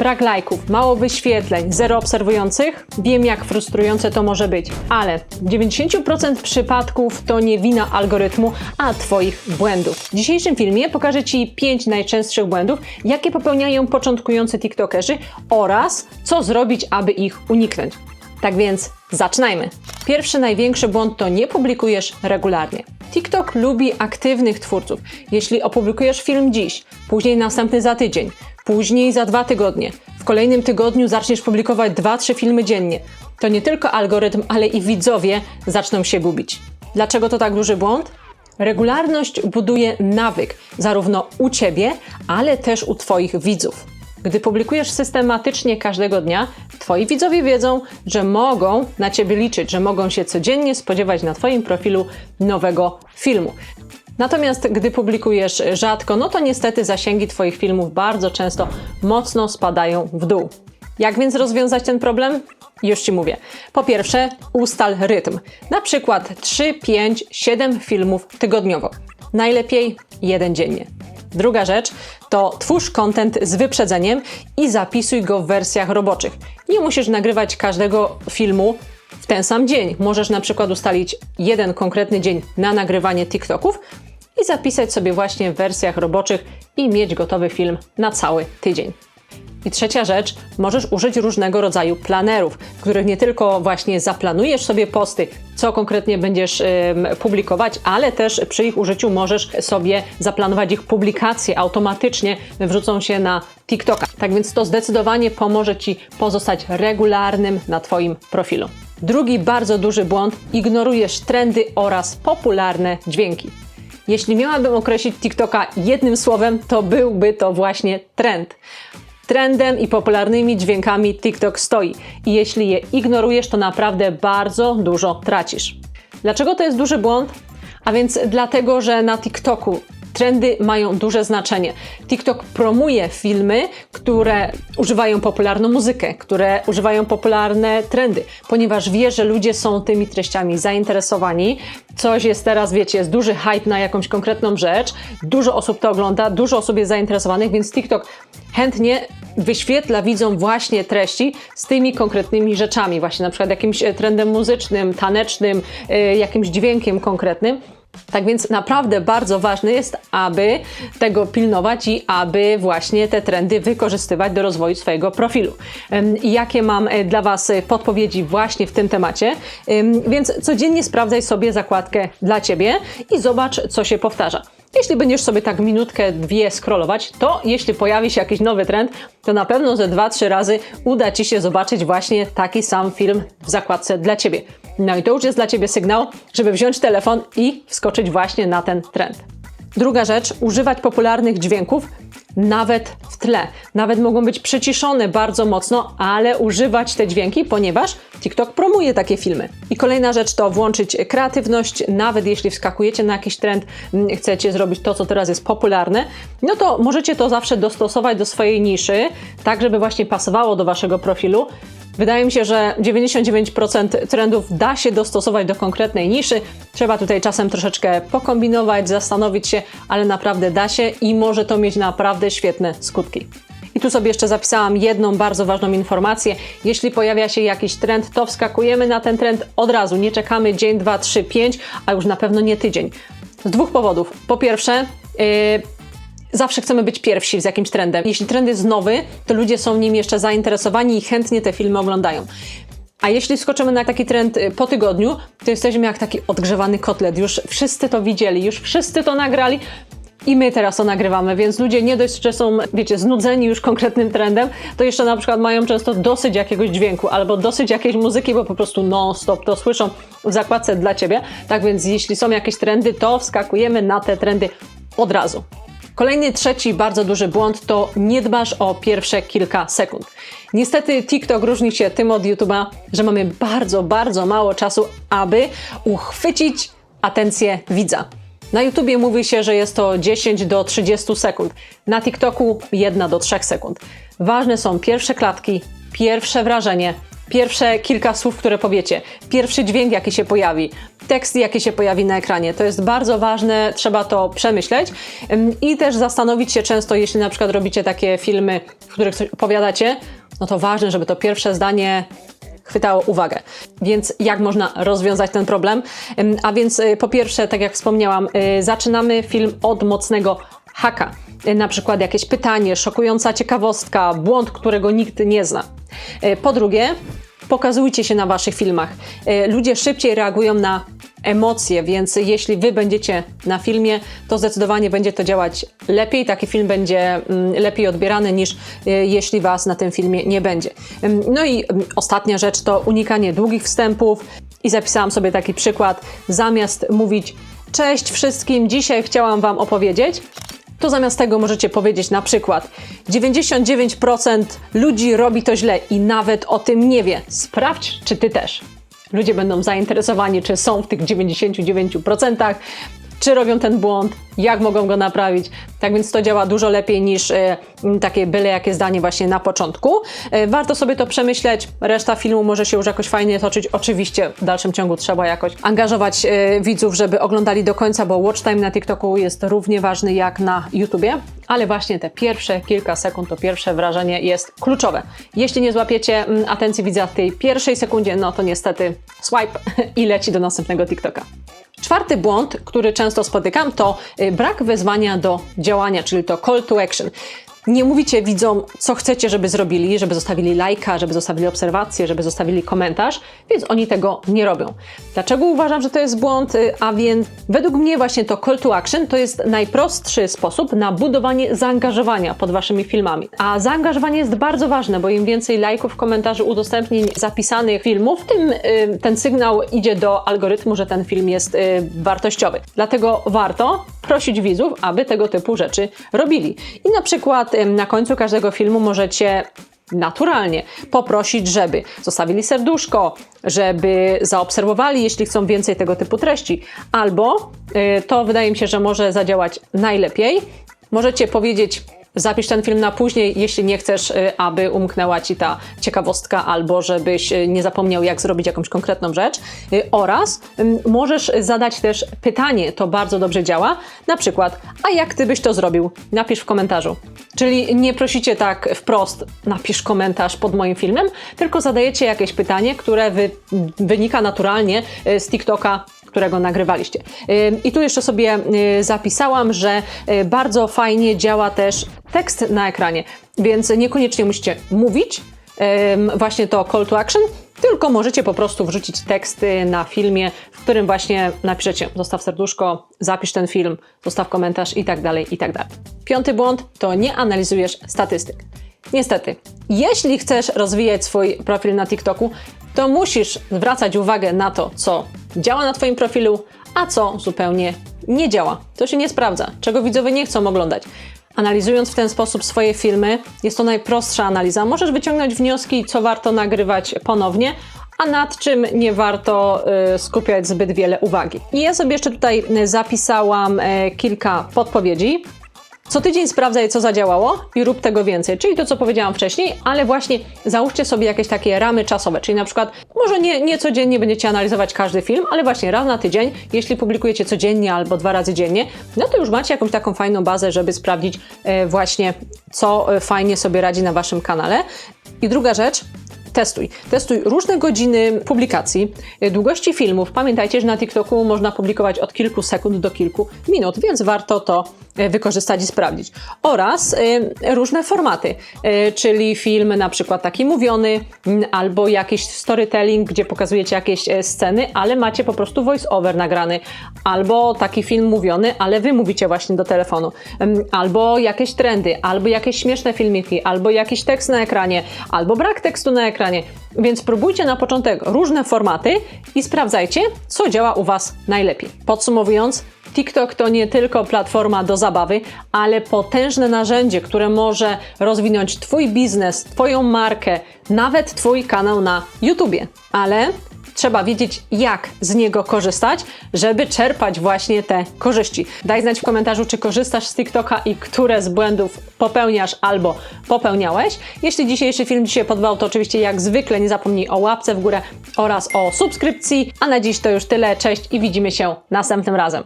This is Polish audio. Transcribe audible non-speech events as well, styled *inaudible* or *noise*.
brak lajków, mało wyświetleń, zero obserwujących? Wiem, jak frustrujące to może być, ale w 90% przypadków to nie wina algorytmu, a Twoich błędów. W dzisiejszym filmie pokażę Ci 5 najczęstszych błędów, jakie popełniają początkujący TikTokerzy oraz co zrobić, aby ich uniknąć. Tak więc zaczynajmy. Pierwszy największy błąd to nie publikujesz regularnie. TikTok lubi aktywnych twórców. Jeśli opublikujesz film dziś, później następny za tydzień, później za dwa tygodnie, w kolejnym tygodniu zaczniesz publikować 2-3 filmy dziennie, to nie tylko algorytm, ale i widzowie zaczną się gubić. Dlaczego to tak duży błąd? Regularność buduje nawyk zarówno u ciebie, ale też u Twoich widzów. Gdy publikujesz systematycznie każdego dnia, Twoi widzowie wiedzą, że mogą na Ciebie liczyć, że mogą się codziennie spodziewać na Twoim profilu nowego filmu. Natomiast gdy publikujesz rzadko, no to niestety zasięgi Twoich filmów bardzo często mocno spadają w dół. Jak więc rozwiązać ten problem? Już Ci mówię. Po pierwsze, ustal rytm. Na przykład 3, 5, 7 filmów tygodniowo. Najlepiej jeden dziennie. Druga rzecz to twórz content z wyprzedzeniem i zapisuj go w wersjach roboczych. Nie musisz nagrywać każdego filmu w ten sam dzień. Możesz na przykład ustalić jeden konkretny dzień na nagrywanie TikToków i zapisać sobie właśnie w wersjach roboczych i mieć gotowy film na cały tydzień. I trzecia rzecz, możesz użyć różnego rodzaju planerów, w których nie tylko właśnie zaplanujesz sobie posty, co konkretnie będziesz publikować, ale też przy ich użyciu możesz sobie zaplanować ich publikacje automatycznie, wrzucą się na TikToka. Tak więc to zdecydowanie pomoże Ci pozostać regularnym na Twoim profilu. Drugi bardzo duży błąd, ignorujesz trendy oraz popularne dźwięki. Jeśli miałabym określić TikToka jednym słowem, to byłby to właśnie trend trendem i popularnymi dźwiękami TikTok stoi. I jeśli je ignorujesz, to naprawdę bardzo dużo tracisz. Dlaczego to jest duży błąd? A więc dlatego, że na TikToku trendy mają duże znaczenie. TikTok promuje filmy, które używają popularną muzykę, które używają popularne trendy, ponieważ wie, że ludzie są tymi treściami zainteresowani. Coś jest teraz, wiecie, jest duży hype na jakąś konkretną rzecz, dużo osób to ogląda, dużo osób jest zainteresowanych, więc TikTok chętnie wyświetla widzom właśnie treści z tymi konkretnymi rzeczami, właśnie na przykład jakimś e, trendem muzycznym, tanecznym, e, jakimś dźwiękiem konkretnym. Tak więc naprawdę bardzo ważne jest, aby tego pilnować i aby właśnie te trendy wykorzystywać do rozwoju swojego profilu. Jakie mam e, dla Was podpowiedzi właśnie w tym temacie? Więc codziennie sprawdzaj sobie zakładkę dla Ciebie i zobacz, co się powtarza. Jeśli będziesz sobie tak minutkę, dwie scrollować, to jeśli pojawi się jakiś nowy trend, to na pewno ze dwa, trzy razy uda Ci się zobaczyć właśnie taki sam film w zakładce dla Ciebie. No i to już jest dla Ciebie sygnał, żeby wziąć telefon i wskoczyć właśnie na ten trend. Druga rzecz, używać popularnych dźwięków nawet w tle. Nawet mogą być przyciszone bardzo mocno, ale używać te dźwięki, ponieważ TikTok promuje takie filmy. I kolejna rzecz to włączyć kreatywność, nawet jeśli wskakujecie na jakiś trend, mm, chcecie zrobić to, co teraz jest popularne, no to możecie to zawsze dostosować do swojej niszy, tak żeby właśnie pasowało do waszego profilu. Wydaje mi się, że 99% trendów da się dostosować do konkretnej niszy. Trzeba tutaj czasem troszeczkę pokombinować, zastanowić się, ale naprawdę da się i może to mieć naprawdę świetne skutki. I tu sobie jeszcze zapisałam jedną bardzo ważną informację. Jeśli pojawia się jakiś trend, to wskakujemy na ten trend od razu. Nie czekamy dzień, dwa, trzy, pięć, a już na pewno nie tydzień. Z dwóch powodów. Po pierwsze, yy, Zawsze chcemy być pierwsi z jakimś trendem. Jeśli trend jest nowy, to ludzie są nim jeszcze zainteresowani i chętnie te filmy oglądają. A jeśli skoczymy na taki trend y, po tygodniu, to jesteśmy jak taki odgrzewany kotlet. Już wszyscy to widzieli, już wszyscy to nagrali, i my teraz to nagrywamy, więc ludzie nie dość, że są, wiecie, znudzeni już konkretnym trendem, to jeszcze na przykład mają często dosyć jakiegoś dźwięku albo dosyć jakiejś muzyki, bo po prostu non-stop to słyszą w zakładce dla ciebie. Tak więc jeśli są jakieś trendy, to wskakujemy na te trendy od razu. Kolejny, trzeci bardzo duży błąd to nie dbasz o pierwsze kilka sekund. Niestety TikTok różni się tym od YouTube'a, że mamy bardzo, bardzo mało czasu, aby uchwycić atencję widza. Na YouTubie mówi się, że jest to 10 do 30 sekund. Na TikToku 1 do 3 sekund. Ważne są pierwsze klatki, pierwsze wrażenie, pierwsze kilka słów, które powiecie, pierwszy dźwięk, jaki się pojawi, tekst, jaki się pojawi na ekranie. To jest bardzo ważne, trzeba to przemyśleć i też zastanowić się często, jeśli na przykład robicie takie filmy, w których coś opowiadacie, no to ważne, żeby to pierwsze zdanie chwytało uwagę. Więc jak można rozwiązać ten problem? A więc y, po pierwsze, tak jak wspomniałam, y, zaczynamy film od mocnego haka. Y, Na przykład jakieś pytanie, szokująca ciekawostka, błąd, którego nikt nie zna. Y, Po drugie, pokazujcie się na waszych filmach. Y, Ludzie szybciej reagują na emocje, więc jeśli wy będziecie na filmie, to zdecydowanie będzie to działać lepiej. Taki film będzie mm, lepiej odbierany niż y, jeśli was na tym filmie nie będzie. No i ym, ostatnia rzecz to unikanie długich wstępów. I zapisałam sobie taki przykład. Zamiast mówić Cześć wszystkim, dzisiaj chciałam Wam opowiedzieć, to zamiast tego możecie powiedzieć na przykład 99% ludzi robi to źle i nawet o tym nie wie. Sprawdź, czy Ty też. Ludzie będą zainteresowani, czy są w tych 99%, czy robią ten błąd, jak mogą go naprawić. Tak więc to działa dużo lepiej niż e, takie byle jakie zdanie właśnie na początku. E, warto sobie to przemyśleć. Reszta filmu może się już jakoś fajnie toczyć. Oczywiście w dalszym ciągu trzeba jakoś angażować e, widzów, żeby oglądali do końca, bo watch time na TikToku jest równie ważny jak na YouTubie. Ale właśnie te pierwsze kilka sekund, to pierwsze wrażenie jest kluczowe. Jeśli nie złapiecie atencji widza w tej pierwszej sekundzie, no to niestety swipe *laughs* i leci do następnego TikToka. Czwarty błąd, który często spotykam, to y, brak wezwania do działania, czyli to call to action. Nie mówicie widzom, co chcecie, żeby zrobili, żeby zostawili lajka, żeby zostawili obserwację, żeby zostawili komentarz, więc oni tego nie robią. Dlaczego uważam, że to jest błąd? Y, A więc według mnie właśnie to call to action to jest najprostszy sposób na budowanie zaangażowania pod waszymi filmami. A zaangażowanie jest bardzo ważne, bo im więcej lajków, komentarzy, udostępnień zapisanych filmów, tym y, ten sygnał idzie do algorytmu, że ten film jest y, wartościowy. Dlatego warto prosić widzów, aby tego typu rzeczy robili. I na przykład na końcu każdego filmu możecie naturalnie poprosić, żeby zostawili serduszko, żeby zaobserwowali, jeśli chcą więcej tego typu treści, albo y, to wydaje mi się, że może zadziałać najlepiej. Możecie powiedzieć, zapisz ten film na później, jeśli nie chcesz, y, aby umknęła ci ta ciekawostka, albo żebyś y, nie zapomniał, jak zrobić jakąś konkretną rzecz. Y, Oraz możesz zadać też pytanie, to bardzo dobrze działa. Na przykład, a jak ty byś to zrobił? Napisz w komentarzu. Czyli nie prosicie tak wprost, napisz komentarz pod moim filmem, tylko zadajecie jakieś pytanie, które wy, wynika naturalnie z TikToka którego nagrywaliście. I tu jeszcze sobie y, zapisałam, że y, bardzo fajnie działa też tekst na ekranie, więc niekoniecznie musicie mówić, właśnie to call to action, tylko możecie po prostu wrzucić teksty na filmie, w którym właśnie napiszecie zostaw serduszko, zapisz ten film, zostaw komentarz i tak dalej, i tak dalej. Piąty błąd to nie analizujesz statystyk. Niestety, jeśli chcesz rozwijać swój profil na TikToku, to musisz zwracać uwagę na to, co działa na Twoim profilu, a co zupełnie nie działa. To się nie sprawdza, czego widzowie nie chcą oglądać. Analizując w ten sposób swoje filmy, jest to najprostsza analiza. Możesz wyciągnąć wnioski, co warto nagrywać ponownie, a nad czym nie warto y, skupiać zbyt wiele uwagi. I ja sobie jeszcze tutaj zapisałam y, kilka podpowiedzi. Co tydzień sprawdzaj, co zadziałało i rób tego więcej. Czyli to, co powiedziałam wcześniej, ale właśnie załóżcie sobie jakieś takie ramy czasowe. Czyli na przykład, może nie, nie codziennie będziecie analizować każdy film, ale właśnie raz na tydzień, jeśli publikujecie codziennie albo dwa razy dziennie, no to już macie jakąś taką fajną bazę, żeby sprawdzić e, właśnie, co e, fajnie sobie radzi na waszym kanale. I druga rzecz, Testuj. Testuj różne godziny publikacji, y, długości filmów. Pamiętajcie, że na TikToku można publikować od kilku sekund do kilku minut, więc warto to wykorzystać i sprawdzić. Oraz y, różne formaty, y, czyli film na przykład taki mówiony, albo jakiś storytelling, gdzie pokazujecie jakieś e, sceny, ale macie po prostu voice over nagrany, albo taki film mówiony, ale wy mówicie właśnie do telefonu, albo jakieś trendy, albo jakieś śmieszne filmiki, albo jakiś tekst na ekranie, albo brak tekstu na ekranie. Więc próbujcie na początek różne formaty i sprawdzajcie, co działa u Was najlepiej. Podsumowując, TikTok to nie tylko platforma do zabawy, ale potężne narzędzie, które może rozwinąć Twój biznes, Twoją markę, nawet Twój kanał na YouTubie. Ale trzeba wiedzieć, jak z niego korzystać, żeby czerpać właśnie te korzyści. Daj znać w komentarzu, czy korzystasz z TikToka i które z błędów popełniasz albo popełniałeś. Jeśli dzisiejszy film Ci się podobał, to oczywiście jak zwykle nie zapomnij o łapce w górę oraz o subskrypcji. A na dziś to już tyle. Cześć i widzimy się następnym razem.